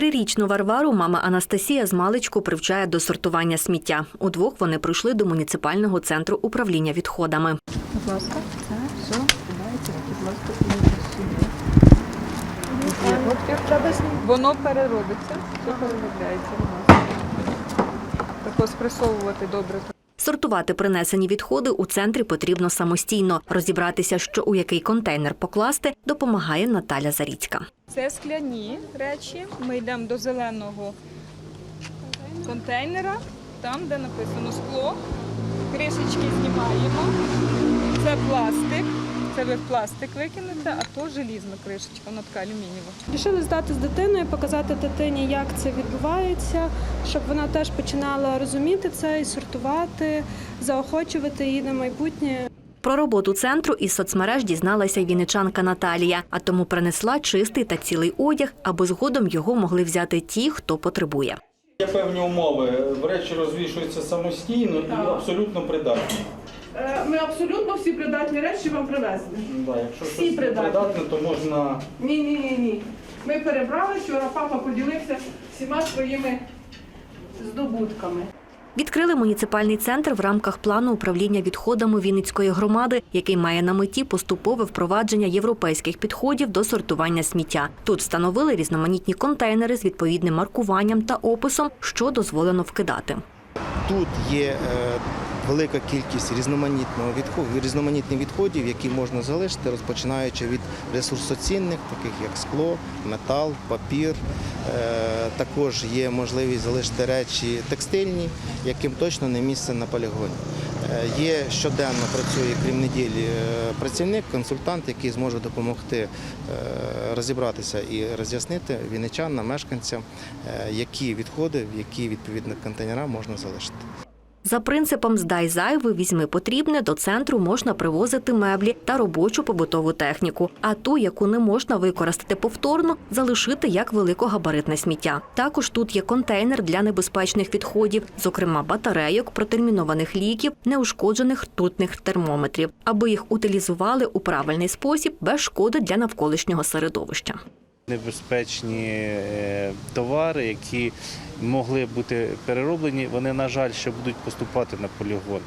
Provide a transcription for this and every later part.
Трирічну Варвару мама Анастасія з маличку привчає до сортування сміття. Удвох вони прийшли до муніципального центру управлінь відходами. Будь ласка, все кидається, будь ласка. Воно переробиться, все переробляється. Тако спресовувати добре. Сортувати принесені відходи у центрі потрібно самостійно. Розібратися, що у який контейнер покласти, допомагає Наталя Заріцька. Це скляні речі. Ми йдемо до зеленого контейнера, там, де написано скло. Кришечки знімаємо. Це пластик. Це ви пластик викинете, а то желізна кришечка, вона така алюмінієва. Рішили здати з дитиною, показати дитині, як це відбувається, щоб вона теж починала розуміти це і сортувати, заохочувати її на майбутнє. Про роботу центру із соцмереж дізналася й вінничанка Наталія, а тому принесла чистий та цілий одяг, аби згодом його могли взяти ті, хто потребує. Є певні умови. Речі розвішуються самостійно і абсолютно придатні. Е, Ми абсолютно всі придатні речі вам привезли. Да, якщо Всі щось придатні. придатне, то можна Ні, ні, ні, ні. Ми перебрали, вчора папа поділився всіма своїми здобутками. Відкрили муніципальний центр в рамках плану управління відходами Вінницької громади, який має на меті поступове впровадження європейських підходів до сортування сміття. Тут встановили різноманітні контейнери з відповідним маркуванням та описом, що дозволено вкидати. Тут є е, велика кількість різноманітного відходу, різноманітних відходів, які можна залишити, розпочинаючи від ресурсоцінних, таких як скло, метал, папір. Е, Також є можливість залишити речі текстильні, яким точно не місце на полігоні. Е, Є щоденно працює, крім неділі, е, працівник, консультант, який зможе допомогти розібратися і роз'яснити вінничанам, мешканцям, які відходи, в які відповідні контейнера можна залишити. За принципом здай зайве, візьми потрібне, до центру можна привозити меблі та робочу побутову техніку, а ту, яку не можна використати повторно, залишити як великогабаритне сміття. Також тут є контейнер для небезпечних відходів, зокрема батарейок, протермінованих ліків, неушкоджених ртутних термометрів, аби їх утилізували у правильний спосіб без шкоди для навколишнього середовища. Небезпечні е, товари, які могли бути перероблені, вони, на жаль, ще будуть поступати на полігон.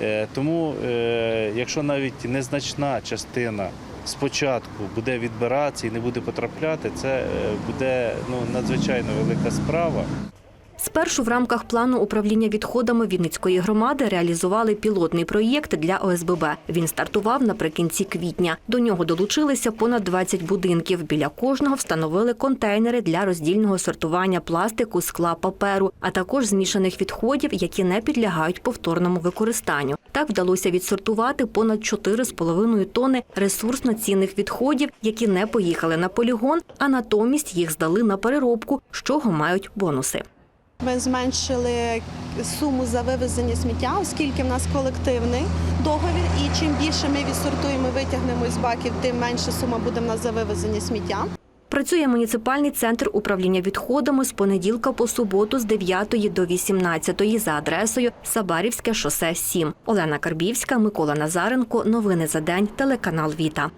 Е, Тому, е, якщо навіть незначна частина спочатку буде відбиратися і не буде потрапляти, це буде ну, надзвичайно велика справа. Спершу в рамках плану управління відходами Вінницької громади реалізували пілотний проєкт для ОСББ. Він стартував наприкінці квітня. До нього долучилися понад 20 будинків. Біля кожного встановили контейнери для роздільного сортування пластику, скла, паперу, а також змішаних відходів, які не підлягають повторному використанню. Так вдалося відсортувати понад 4,5 тонни ресурсно цінних відходів, які не поїхали на полігон, а натомість їх здали на переробку, з чого мають бонуси. Ми зменшили суму за вивезення сміття, оскільки в нас колективний договір, і чим більше ми відсортуємо, витягнемо із баків, тим менша сума буде в нас за вивезення сміття. Працює муніципальний центр управління відходами з понеділка по суботу з 9 до 18 за адресою Сабарівське шосе 7. Олена Карбівська, Микола Назаренко. Новини за день. Телеканал Віта.